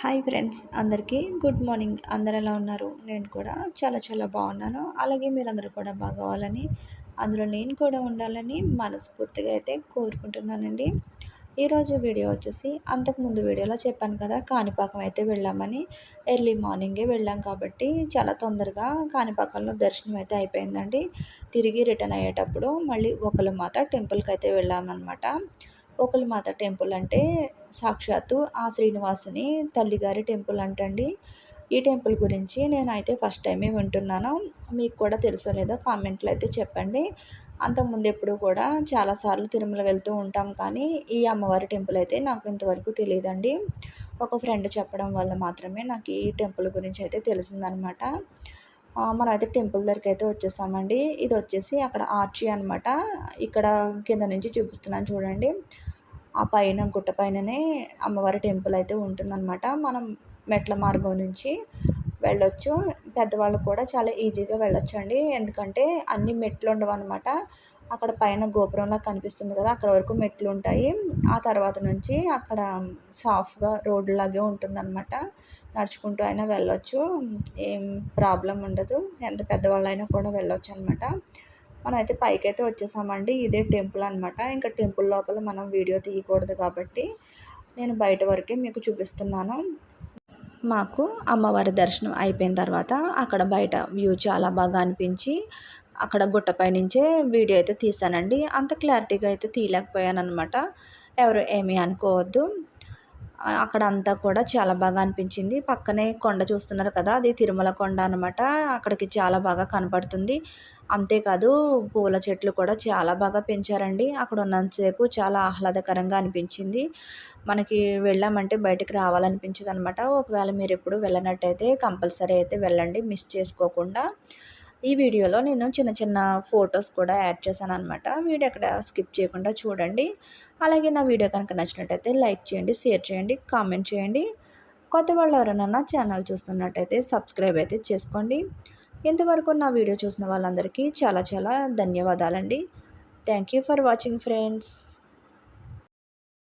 Hi friends అందరికీ good morning. అందరు ఎలా ఉన్నారు? నేను కూడా చాలా చాలా బాగున్నాను. అలాగే మీరందరూ కూడా బాగోవాలని అందులో నేను కూడా ఉండాలని మనస్ఫూర్తిగా అయితే కోరుకుంటున్నానండి. ఈరోజు వీడియో వచ్చేసి అంతకుముందు వీడియోలో చెప్పాను కదా కాణిపాకం అయితే వెళ్ళామని. ఎర్లీ మార్నింగే వెళ్ళాం కాబట్టి చాలా తొందరగా కాణిపాకంలో దర్శనం అయితే అయిపోయిందండి. తిరిగి రిటర్న్ అయ్యేటప్పుడు మళ్ళీ ఒకళ్ళ మాత టెంపుల్కి అయితే వెళ్ళామన్నమాట. మాత టెంపుల్ అంటే సాక్షాత్తు ఆ శ్రీనివాసుని తల్లిగారి టెంపుల్ అంటండి. ఈ టెంపుల్ గురించి నేనైతే ఫస్ట్ టైమే వింటున్నాను. మీకు కూడా తెలుసో లేదో కామెంట్లో అయితే చెప్పండి. అంతకుముందు ఎప్పుడు కూడా చాలాసార్లు తిరుమల వెళ్తూ ఉంటాం కానీ ఈ అమ్మవారి టెంపుల్ అయితే నాకు ఇంతవరకు తెలియదండి. ఒక ఫ్రెండ్ చెప్పడం వల్ల మాత్రమే నాకు ఈ టెంపుల్ గురించి అయితే తెలిసిందనమాట. మనం అయితే టెంపుల్ దగ్గరికి అయితే వచ్చేసామండి. ఇది వచ్చేసి అక్కడ ఆర్చి అనమాట ఇక్కడ కింద నుంచి చూపిస్తున్నాను చూడండి. ఆ పైన గుట్ట పైననే అమ్మవారి టెంపుల్ అయితే ఉంటుందన్నమాట. మనం మెట్ల మార్గం నుంచి వెళ్ళొచ్చు. పెద్దవాళ్ళు కూడా చాలా ఈజీగా వెళ్ళొచ్చు అండి ఎందుకంటే అన్ని మెట్లు ఉండవు అనమాట అక్కడ పైన గోపురంలా కనిపిస్తుంది కదా అక్కడ వరకు మెట్లు ఉంటాయి. ఆ తర్వాత నుంచి అక్కడ సాఫ్ట్గా రోడ్డు లాగే ఉంటుందన్నమాట. నడుచుకుంటూ అయినా వెళ్ళొచ్చు. ఏం ప్రాబ్లం ఉండదు. ఎంత పెద్దవాళ్ళైనా కూడా వెళ్ళొచ్చు అనమాట మనమైతే పైకైతే వచ్చేసామండి. ఇదే టెంపుల్ అనమాట ఇంకా టెంపుల్ లోపల మనం వీడియో తీయకూడదు కాబట్టి నేను బయట వరకే మీకు చూపిస్తున్నాను. మాకు అమ్మవారి దర్శనం అయిపోయిన తర్వాత అక్కడ బయట వ్యూ చాలా బాగా అనిపించి అక్కడ గుట్టపై నుంచే వీడియో అయితే తీసానండి. అంత క్లారిటీగా అయితే తీయలేకపోయాను అనమాట ఎవరు ఏమీ అనుకోవద్దు. అక్కడ అంతా కూడా చాలా బాగా అనిపించింది. పక్కనే కొండ చూస్తున్నారు కదా అది తిరుమల కొండ అనమాట అక్కడికి చాలా బాగా కనపడుతుంది. అంతేకాదు పూల చెట్లు కూడా చాలా బాగా పెంచారండి. అక్కడ ఉన్నంతసేపు చాలా ఆహ్లాదకరంగా అనిపించింది. మనకి వెళ్ళామంటే బయటకు రావాలనిపించదు అనమాట ఒకవేళ మీరు ఎప్పుడు వెళ్ళినట్టయితే కంపల్సరీ అయితే వెళ్ళండి. మిస్ చేసుకోకుండా. ఈ వీడియోలో నేను చిన్న చిన్న ఫొటోస్ కూడా యాడ్ చేశాను అనమాట వీడియో అక్కడ స్కిప్ చేయకుండా చూడండి. అలాగే నా వీడియో కనుక నచ్చినట్టయితే లైక్ చేయండి షేర్ చేయండి కామెంట్ చేయండి. కొత్త వాళ్ళు ఎవరైనా నా ఛానల్ చూస్తున్నట్టయితే సబ్స్క్రైబ్ అయితే చేసుకోండి. ఇంతవరకు నా వీడియో చూసిన వాళ్ళందరికీ చాలా చాలా ధన్యవాదాలండి. Thank you for watching friends.